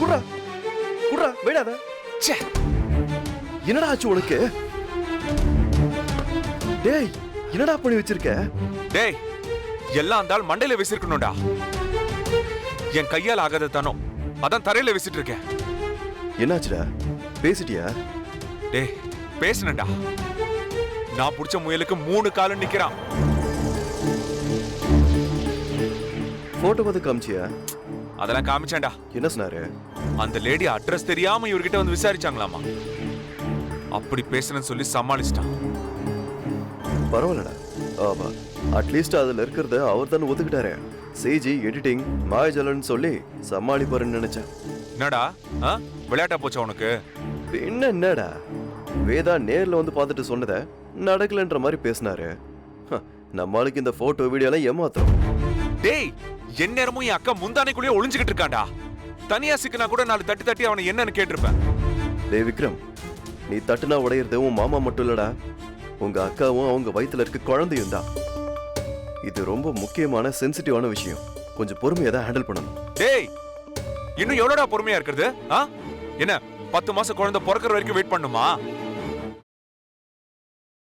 குடுறா குடுறா விடாத. சே என்னடா ஆச்சு உனக்கு? டேய் என்னடா பண்ணி வச்சிருக்க? டேய் எல்லாம் அந்த மண்டையில வீசிருக்கணும்டா. என் கையால் ஆகாத தானோ அதான் தரையில வீசிட்டு இருக்கேன். என்னாச்சுடா? பேசிட்டியா? டேய் பேசினடா நான் பிடிச்ச முயலுக்கு மூணு காலம் நிக்கிறான். போட்டோ பார்த்து காமிச்சியா? அதெல்லாம் காமிச்சேன்டா. என்ன சொன்னாரு? அந்த லேடி அட்ரஸ் தெரியாம இவர்கிட்ட வந்து விசாரிச்சாங்களாமா? அப்படி பேசுறேன்னு சொல்லி சமாளிச்சிட்டான். பரவாயில்லடா. ஆமா அட்லீஸ்ட் அதுல இருக்கிறத அவர் தானே ஒத்துக்கிட்டாரு. சிஜி எடிட்டிங் மாயஜலன்னு சொல்லி சமாளிப்பாருன்னு நினைச்சேன். என்னடா? விளையாட்டா போச்சா உனக்கு? பின்ன என்னடா? வேதா நேர்ல வந்து பார்த்துட்டு சொன்னத நடக்கலன்ற மாதிரி பேசினாரு. ஹ, நம்ம ஆளுக்கு இந்த போட்டோ வீடியோலாம் ஏமாத்திரம் டேய் எந்நேரமும் என் அக்கா முந்தானைக்குள்ளேயே ஒளிஞ்சுக்கிட்டு இருக்கான்டா தனியா சிக்கினா கூட நாலு தட்டி தட்டி அவனை என்னன்னு கேட்டிருப்பேன். டேய் விக்ரம் நீ தட்டுனா உடையிறது உன் மாமா மட்டும் இல்லடா. உங்க அக்காவும் அவங்க வயித்துல இருக்க குழந்தையும் தான். இது ரொம்ப முக்கியமான சென்சிட்டிவான விஷயம். கொஞ்சம் பொறுமையா தான் ஹேண்டில் பண்ணணும். டேய் இன்னும் எவ்வளோடா பொறுமையா இருக்கிறது? ஆ? என்ன பத்து மாசம் குழந்தை பிறக்கிற வரைக்கும் வெயிட் பண்ணுமா?